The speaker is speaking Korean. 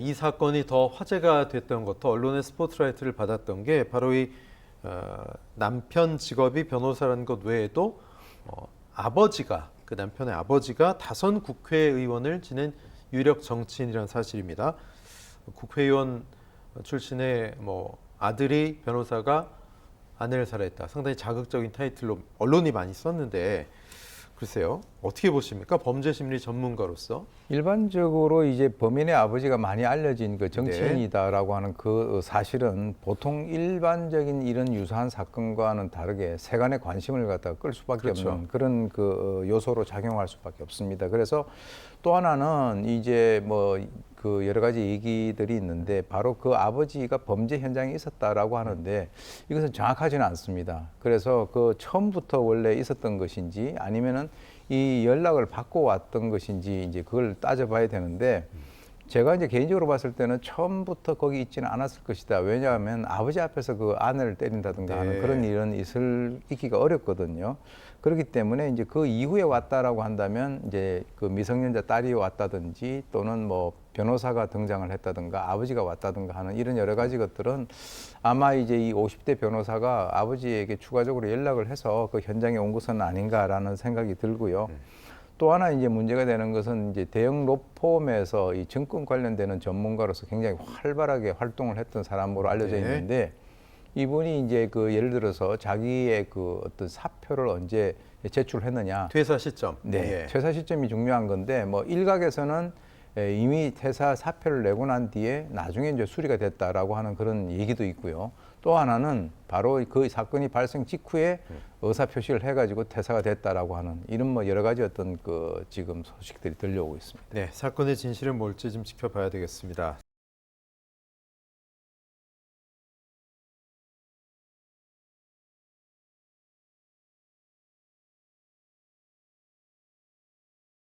이 사건이 더 화제가 됐던 것도 언론의 스포트라이트를 받았던 게 바로 이 어, 남편 직업이 변호사라는 것 외에도 어, 아버지가 그 남편의 아버지가 다선 국회의원을 지낸 유력 정치인이라는 사실입니다. 국회의원 출신의 뭐 아들이 변호사가 아내를 살해했다. 상당히 자극적인 타이틀로 언론이 많이 썼는데 글쎄요 어떻게 보십니까 범죄 심리 전문가로서 일반적으로 이제 범인의 아버지가 많이 알려진 네. 그 정치인이다라고 하는 그 사실은 보통 일반적인 이런 유사한 사건과는 다르게 세간의 관심을 갖다가 끌 수밖에 그렇죠. 없는 그런 그 요소로 작용할 수밖에 없습니다. 그래서 또 하나는 이제 뭐그 여러 가지 얘기들이 있는데 바로 그 아버지가 범죄 현장에 있었다라고 하는데 이것은 정확하지는 않습니다. 그래서 그 처음부터 원래 있었던 것인지 아니면은 이 연락을 받고 왔던 것인지 이제 그걸 따져봐야 되는데 제가 이제 개인적으로 봤을 때는 처음부터 거기 있지는 않았을 것이다. 왜냐하면 아버지 앞에서 그 아내를 때린다든가 네. 하는 그런 일은 있을 있기가 어렵거든요. 그렇기 때문에 이제 그 이후에 왔다라고 한다면 이제 그 미성년자 딸이 왔다든지 또는 뭐 변호사가 등장을 했다든가 아버지가 왔다든가 하는 이런 여러 가지 것들은 아마 이제 이 50대 변호사가 아버지에게 추가적으로 연락을 해서 그 현장에 온 것은 아닌가라는 생각이 들고요. 또 하나 이제 문제가 되는 것은 이제 대형 로펌에서 이 증권 관련되는 전문가로서 굉장히 활발하게 활동을 했던 사람으로 알려져 네. 있는데 이분이 이제 그 예를 들어서 자기의 그 어떤 사표를 언제 제출했느냐 퇴사 시점 네, 예. 퇴사 시점이 중요한 건데 뭐 일각에서는 에, 이미 퇴사 사표를 내고 난 뒤에 나중에 이제 수리가 됐다라고 하는 그런 얘기도 있고요. 또 하나는 바로 그 사건이 발생 직후에 의사 표시를 해가지고 퇴사가 됐다라고 하는 이런 뭐 여러 가지 어떤 그 지금 소식들이 들려오고 있습니다. 네 사건의 진실은 뭘지 좀 지켜봐야 되겠습니다.